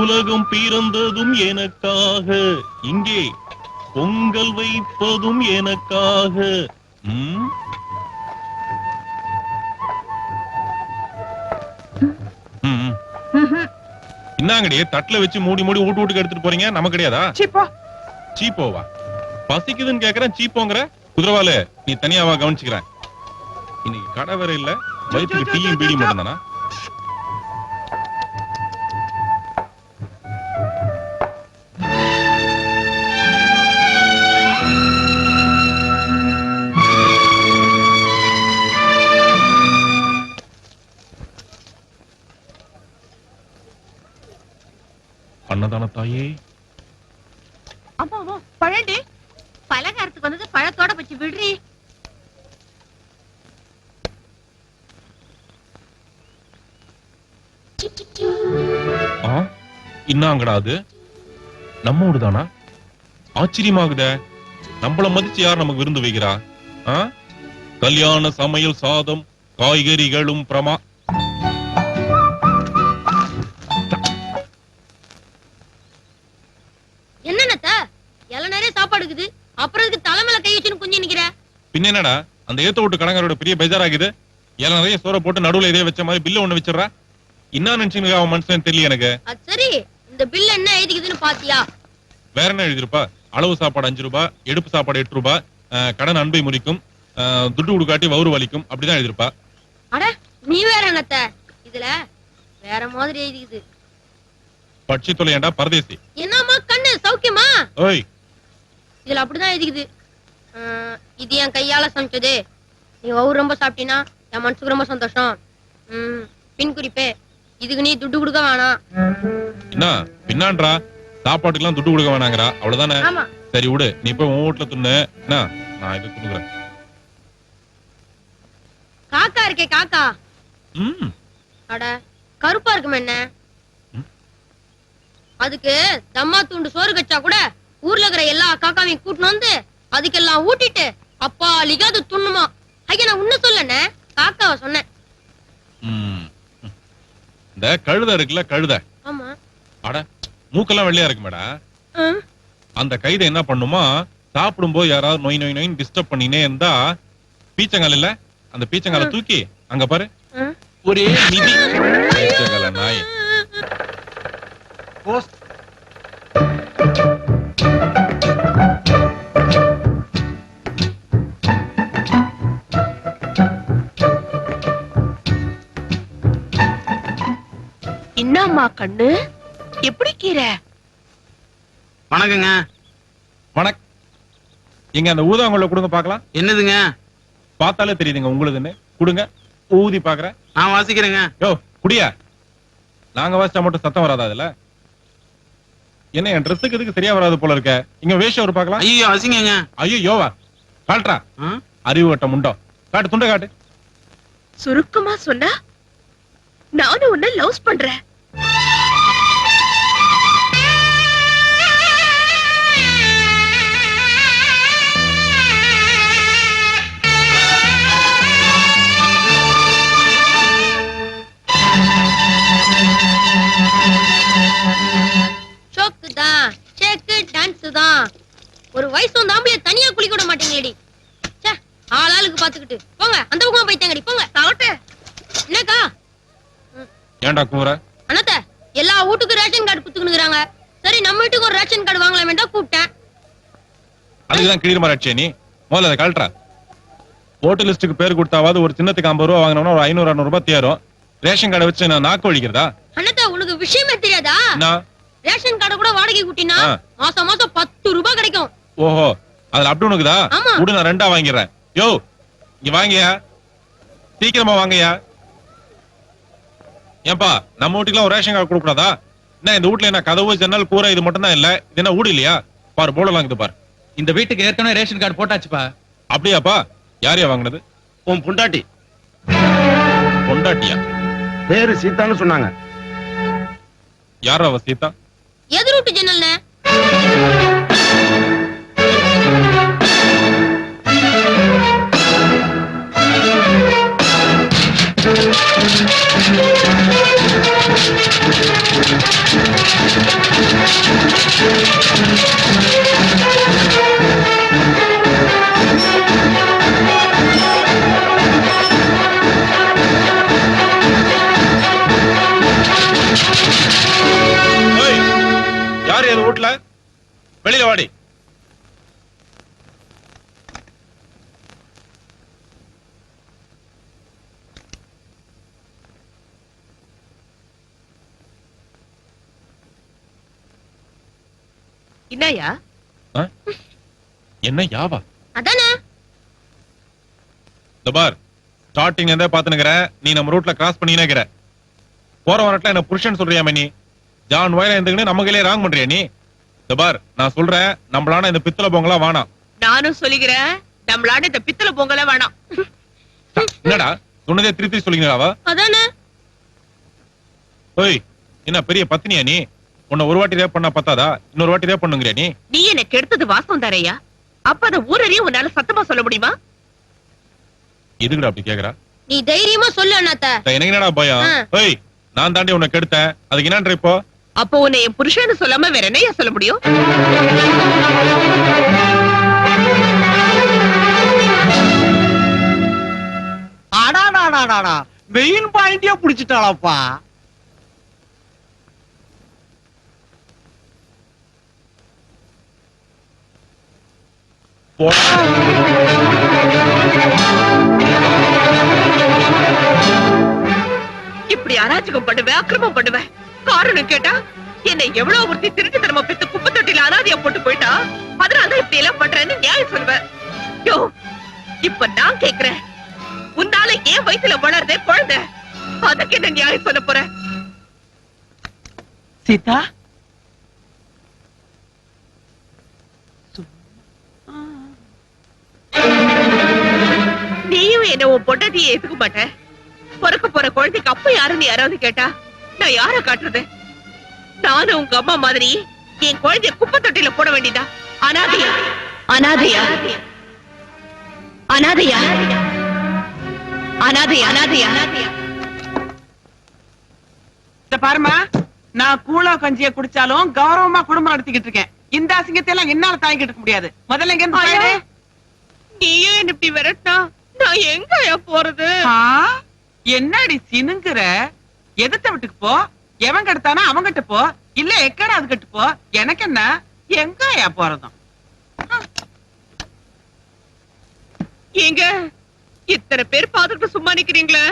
உலகம் பிறந்ததும் எனக்காக. இங்கே பொங்கல் வைப்பதும் எனக்காக. ம்? ம், ம். இன்னாங்கடி தட்டுல வச்சு மூடி மூடி வீட்டு வீட்டுக்கு எடுத்துட்டு போறீங்க? நமக்கு கிடையாதா? சிப்பா. சீப்போவா? பசிக்குதுன்னு கேக்குறேன் சீப்போங்கிற? குதிரவாலு நீ தனியாவா கவனிச்சுக்கிறேன். இன்னைக்கு கடை வேற இல்ல. வயிற்றுக்கு டீயும் பீடி மட்டும் தானா அன்னதான தாயே அம்மா பழண்டி. பலகாரத்துக்கு வந்தது பழத்தோட வச்சு விடுறி. இன்னாங்கடா அது? நம்ம ஊடுதானா ஆச்சரியமாகுதே. நம்மள மதிச்சு யார் நமக்கு விருந்து வைக்கிறா? ஆ? கல்யாண சமையல் சாதம் காய்கறிகளும் பிரமா என்னடா? அந்த ஏத்த வீட்டு கணக்கரோட பெரிய பெஜாராகுது? எல்லாம் நிறைய சோற போட்டு நடுவுல இதே வச்ச மாதிரி பில்ல ஒண்ணு வச்சிடுறா? என்ன நினைச்சுங்க அவன் மனுஷன் தெரியல எனக்கு. சரி இந்த பில் என்ன எழுதிக்குதுன்னு பாத்தியா? வேற என்ன எழுதிருப்பா? அளவு சாப்பாடு அஞ்சு ரூபாய் எடுப்பு சாப்பாடு எட்டு ரூபாய் கடன் அன்பை முறிக்கும் அஹ், துட்டு கொடுக்காட்டி வவுறு வலிக்கும் அப்படிதான் எழுதிருப்பா. அட நீ வேற என்னத்த? இதுல வேற மாதிரி எழுதிக்குது. பட்சி தொலையாண்டா பரதேசி. என்னம்மா கண்ணு சௌக்கியமா? ஓய். இதுல அப்படிதான் எழுதிக்குது. இது என் கையால சமைச்சது. நீ ஒவ்வொரு ரொம்ப சாப்பிட்டீன்னா என் மனசுக்கு ரொம்ப சந்தோஷம். பின் குறிப்பே. இதுக்கு நீ துட்டு கொடுக்க வேணாம். என்ன? பின்னான்றா? சாப்பாட்டுக்கெல்லாம் துட்டு கொடுக்க வேணாங்கறா. அவ்வளவுதானே? சரி விடு. நீ போய் உன் வீட்டுல துண்ணு. என்ன? நான் இது துணுக்குறேன் காக்கா இருக்கே காக்கா. ம். அட கருப்பா இருக்குமே என்ன. அதுக்கு தம்மா தூண்டு சோறு கச்சா கூட ஊர்ல இருக்கிற எல்லா காக்காவையும் கூட்டின்னு வந்து அதுக்கெல்லாம் ஊட்டிட்டு அப்பா அது துண்ணுமா? ஐயா நான் உன்ன சொல்லனே. காக்காவை சொன்னேன். ம். இந்த கழுத இருக்குல்ல கழுத. ஆமா. அட மூக்கெல்லாம் வெள்ளையா இருக்கு மேடா. ஆ. அந்த கைதை என்ன பண்ணுமா? சாப்பிடும்போது யாராவது நொய் நொய் நொய் டிஸ்டர்ப் பண்ணினே இருந்தா பீச்சங்கால் இல்ல? அந்த பீச்சங்கால தூக்கி அங்க பாரு. ஒரே மிதி. பீச்சங்கால நாய். போஸ்ட் என்னம்மா கண்ணு. எப்படி கீரை? வணக்கங்க. வணக் எங்க அந்த ஊதாங்குள்ள கொடுங்க பாக்கலாம் என்னதுங்க? பார்த்தாலே தெரியுதுங்க உங்களுதுன்னு. கொடுங்க ஊதி பாக்குறேன் நான் வாசிக்கிறேங்க. யோ குடியா. நாங்க வாசிச்சா மட்டும் சத்தம் வராதா அதுல? என்ன என் ட்ரெஸ்ஸுக்கு இதுக்கு சரியா வராது போல இருக்க? இங்க வேஷம் ஒரு பாக்கலாம் ஐயோ அசிங்கங்க. ஐயோ யோவா காட்டுறா? அறிவு வட்ட முண்டோ. காட்டு துண்டை காட்டு. சுருக்கமா சொன்னா நானும் உன்ன லவ்ஸ் பண்றேன். தான் ஒரு வயசு வந்து ஆம்பளைய தனியா குளிக்க விட மாட்டீங்களேடி ச்சே ஆள் ஆளுக்கு பாத்துக்கிட்டு. போங்க அந்த பக்கமா போயிட்டாங்கடி போங்க. என்னக்கா? ஏன்டா கூற அண்ணாத்த எல்லா வீட்டுக்கும் ரேஷன் கார்டு குத்துக்கணுங்கிறாங்க சரி நம்ம வீட்டுக்கு ஒரு ரேஷன் கார்டு வாங்கலாமே தான் கூப்பிட்டேன். அதுக்குதான் கிளீர் மாறாச்சே நீ. முதல்ல அதை கழட்டுறா. ஓட்டு லிஸ்ட்டுக்கு பேர் கொடுத்தாவது ஒரு சின்னத்துக்கு ஐம்பது ரூபா வாங்கினோம்னா ஒரு ஐநூறு அறுநூறு ரூபாய் தேரும். ரேஷன் கார்டை வச்சு நான் நாக்கு வலிக்கிறதா? அண்ணாத்த உனக்கு விஷயமே தெரியாதா? ரேஷன் கார்டு கூட வாடகை குட்டினா. மாசம் மாசம் பத்து ரூபாய் கிடைக்கும். ஓஹோ அதுல அப்படி உனக்குதா? ஆமா. விடு நான் ரெண்டா வாங்கிடுறேன். யோ இங்க வாங்கியா சீக்கிரமா வாங்கய்யா. ஏன்பா நம்ம வீட்டுக்குலாம் ஒரு ரேஷன் கார்டு கொடுக்க கூடாதா என்ன இந்த வீட்டுல என்ன கதவு ஜன்னல் கூரை இது மட்டும் தான் இல்ல? இது என்ன வீடு இல்லையா? பாரு போடலாம் இது பாரு. இந்த வீட்டுக்கு ஏற்கனவே ரேஷன் கார்டு போட்டாச்சுப்பா. அப்படியாப்பா? யாரையா வாங்கினது? உன் புண்டாட்டி. பொண்டாட்டியா? பேரு சீதான்னு சொன்னாங்க. யாரா அவ சீதா? எதிர் வீட்டு என்னய்யா ஆ? என்ன யாவா? அதானே? இந்த பார் ஸ்டார்டிங் இருந்தே பாத்துனுக்குறேன் நீ நம்ம ரூட்ல கிராஸ் பண்ணிக்கிற போற வரட்ல என்ன புருஷன் சொல்றியா நீ ஜான் வயல இருந்துக்கின்னு நம்ம கையிலே ராங் பண்றியா நீ? இந்த பார் நான் சொல்றேன் நம்மளான இந்த பித்தளை பொங்கலா வேணாம். நானும் சொல்லிக்கிறேன் நம்மளாட இந்த பித்தளை பொங்கல வேணாம். என்னடா? சொன்னதே திருத்தி சொல்லிங்கிறாவா அதானே? ஓய் என்ன பெரிய பத்தினியா நீ? உன்னை ஒரு வாட்டி ரேப் பண்ணா பத்தாதா? இன்னொரு வாட்டி ரேப் பண்ணுங்கிறியா நீ? நீ எனக்கு எடுத்தது வாசம் தாரையா அப்ப அந்த ஊரறிய உன்னால சத்தமா சொல்ல முடியுமா? எதுக்குடா அப்படி கேக்குறா? நீ தைரியமா சொல்லு அண்ணாத்த. எனக்கு என்னடா பயம். ஓய் நான் தாண்டி உன்னை கெடுத்தேன். அதுக்கு என்னன்ற இப்போ? அப்போ உன்னை என் புருஷன்னு சொல்லாம வேற என்னய்யா சொல்ல முடியும்? அடாடாடாடாடா மெயின் பாயிண்டே புடிச்சிட்டாளப்பா. இப்படி அராஜகம் பண்ணுவேன் அக்கிரமம் பண்ணுவேன். காரணம் கேட்டா என்னை எவ்வளவு ஒருத்தி திருட்டு தரமா பெத்து குப்பை தொட்டில அனாதியா போட்டு போயிட்டா? அதனால இப்படி எல்லாம் பண்றேன்னு நியாயம் சொல்லுவேன். யோ இப்ப நான் கேக்குறேன். உன்னால ஏன் வயசுல வளருதே குழந்தை? அதுக்கு என்ன நியாயம் சொல்ல போற? சீதா? நீயும் என்ன உன் பொண்டாட்டியை ஏத்துக்க மாட்ட. பிறக்க போற குழந்தைக்கு அப்ப யாருன்னு யாராவது கேட்டா நான் யார காட்டுறது? நானும் உங்க அம்மா மாதிரி என் குழந்தைய குப்பை தொட்டில போட வேண்டியதா? அனாதையா? அனாதையா? அனாதையா? அனாதையா? அனாதையா? இந்த பாருமா நான் கூழோ கஞ்சிய குடிச்சாலும் கௌரவமா குடும்பம் நடத்திக்கிட்டு இருக்கேன். இந்த அசிங்கத்தை எல்லாம் என்னால தாங்கிட்டு இருக்க முடியாது. முதல்ல போயிடு. நீயும் என்ன இப்படி விரட்டா நான் எங்கயா போறது? ஆ, என்னடி சினுங்குற? எதிர்த்த வீட்டுக்கு போ? எவன் கெடுத்தானா அவன் கிட்ட போ. இல்ல எக்கடா அது கிட்ட போ. எனக்கு என்ன? எங்கயா போறதும்? ஏங்க இத்தனை பேர் பாத்துட்டு சும்மா நிக்கிறீங்களே?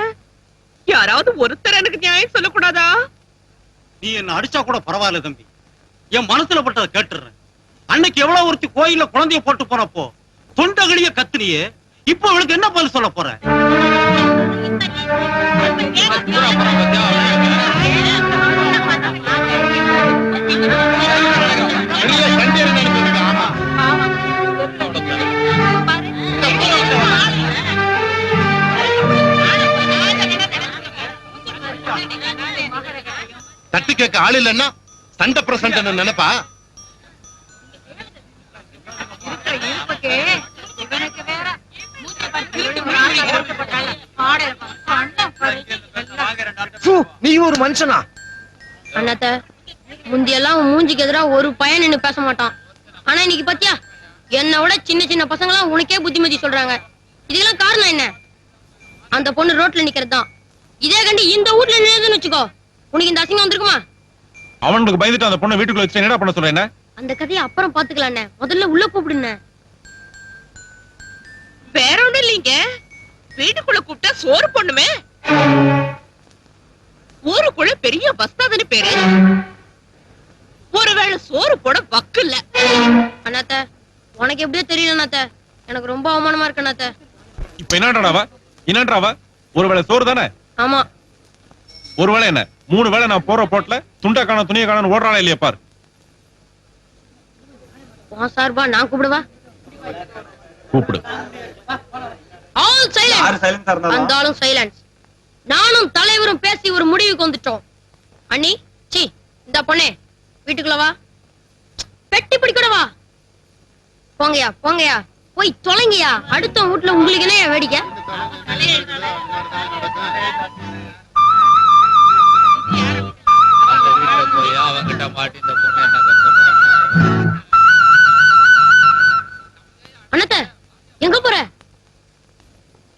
யாராவது ஒருத்தர் எனக்கு நியாயம் சொல்லக்கூடாதா? நீ என்ன அடிச்சா கூட பரவாயில்ல தம்பி. என் மனசுல பட்டதை கேட்டுறேன் அன்னைக்கு எவ்வளவு ஒருத்தி கோயில்ல குழந்தைய போட்டு போனப்போ தொண்டகளிய கத்துனியே. இப்போ அவளுக்கு என்ன பதில் சொல்ல போற. தட்டு கேட்க ஆள் இல்லன்னா சண்டை பிரசண்ட நினைப்பா நீ ஒரு மனுஷனா? அண்ணாத்த முந்தியெல்லாம் மூஞ்சிக்கு எதிரா ஒரு பையன் நின்னு பேச மாட்டான். ஆனா இன்னைக்கு பாத்தியா? என்னை விட சின்ன சின்ன பசங்க எல்லாம் உனக்கே புத்திமதி சொல்றாங்க. இதுக்கெல்லாம் காரணம் என்ன? அந்த பொண்ணு ரோட்ல நிக்கிறது தான் இதே கண்டி இந்த வீட்ல நின்னுதுன்னு வச்சுக்கோ. உனக்கு இந்த அசிங்கம் வந்திருக்குமா? அவனுக்கு பயந்துட்டு அந்த பொண்ணை வீட்டுக்குள்ள வச்சு என்னடா பண்ண சொல்ற என்ன? அந்த கதையை அப்புறம் பாத்துக்கலாண்ணே முதல்ல உள்ள ஒண்ணும் இல்லைங்க. வீட்டுக்குள்ள கூப்பிட்டா சோறு பொண்ணுமே ஊருக்குள்ள பெரிய பஸ்தாதுன்னு பேரு. ஒருவேளை சோறு போட வக்கு இல்ல. அண்ணாத்த உனக்கு எப்படியோ தெரியல அண்ணாத்த. எனக்கு ரொம்ப அவமானமா இருக்கு அண்ணாத்த. இப்ப என்னன்றாவா என்னன்றாவா? ஒருவேளை சோறு தானே? ஆமா. ஒருவேளை என்ன? மூணு வேளை நான் போற போட்ல துண்டை காண துணியை காண ஓடுறாளா இல்லையா பார்? உன் சார்பா நான் கூப்பிடுவா? கூப்பிடு. ஆல் சைலன்ஸ் அந்த ஆளும் சைலன்ஸ் நானும் தலைவரும் பேசி ஒரு முடிவுக்கு வந்துட்டோம். அண்ணி சி இந்த பொண்ணே வீட்டுக்குள்ள வா. பெட்டி பிடிக்கூட வா. போங்கயா போங்கயா போய் தொலைங்கயா அடுத்த வீட்டுல உங்களுக்கு என்ன வேடிக்கை போய் அவங்கிட்ட மாட்டி இந்த பொண்ணு என்ன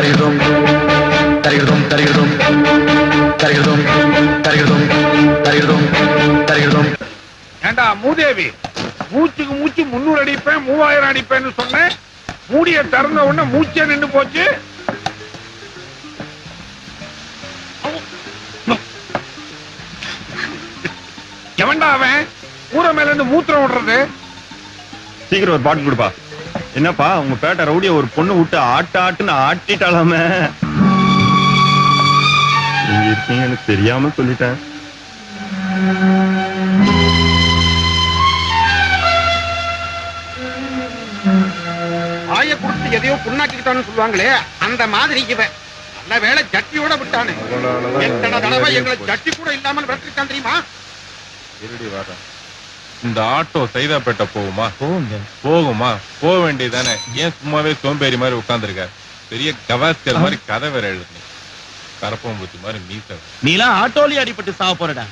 தருகிறோம் தருகிறோம் தருகிறோம் தருகிறோம் தருகிறோம் தருகிறோம் தருகிறோம். ஏண்டா மூதேவி? மூச்சுக்கு மூச்சு முன்னூறு அடிப்பேன் மூவாயிரம் அடிப்பேன்னு சொன்னேன் மூடிய திறந்த உடனே மூச்சே நின்று போச்சு. எவன்டா அவன்? ஊரை மேல இருந்து மூத்திரம் விடுறது. சீக்கிரம் ஒரு பாட்டு கொடுப்பா. என்னப்பா உங்க பேட்டை ரவுடிய ஒரு பொண்ணு விட்டு ஆட்ட ஆட்டுன்னு ஆட்டிட்டாலாமே? நீங்க இருக்கீங்கன்னு தெரியாம சொல்லிட்டேன். ஆய கொடுத்து எதையோ புண்ணாக்கிட்டான்னு சொல்லுவாங்களே அந்த மாதிரி இவன் நல்ல வேளை ஜட்டியோட விட்டானே. எத்தனை தடவை எங்களை ஜட்டி கூட இல்லாமல் விரட்டிருக்கான் தெரியுமா? இருடி வரேன் இந்த ஆட்டோ சைதாப்பேட்டை போகுமா? போகுமா? போக வேண்டியதானே ஏன் சும்மாவே சோம்பேறி மாதிரி உட்கார்ந்திருக்க? பெரிய கவாஸ்கர் மாதிரி கதை வேற எழுதுனீ கரப்பம்பூச்சி மாதிரி மீச. நீலாம் ஆட்டோலி அடிபட்டு சாவ போறடா.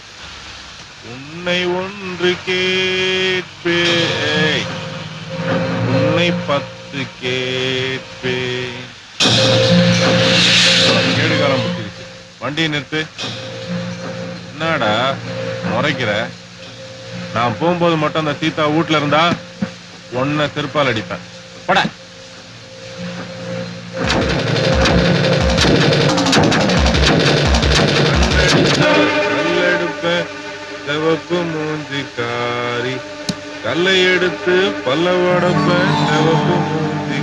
உன்னை ஒன்று கேட்பேன். உன்னை பத்து கேட்பேன். கேடு காலம் புத்திருச்சு. வண்டியை நிறுத்து. என்னடா முறைக்கிற? நான் போகும்போது மட்டும் அந்த சீதா வீட்ல இருந்தா ஒன்ன செருப்பால் அடிப்பேன். போடா. சிவப்பு மூஞ்சி காரி கல்லை எடுத்து பல்ல உடப்பேன் சிவப்பு மூஞ்சி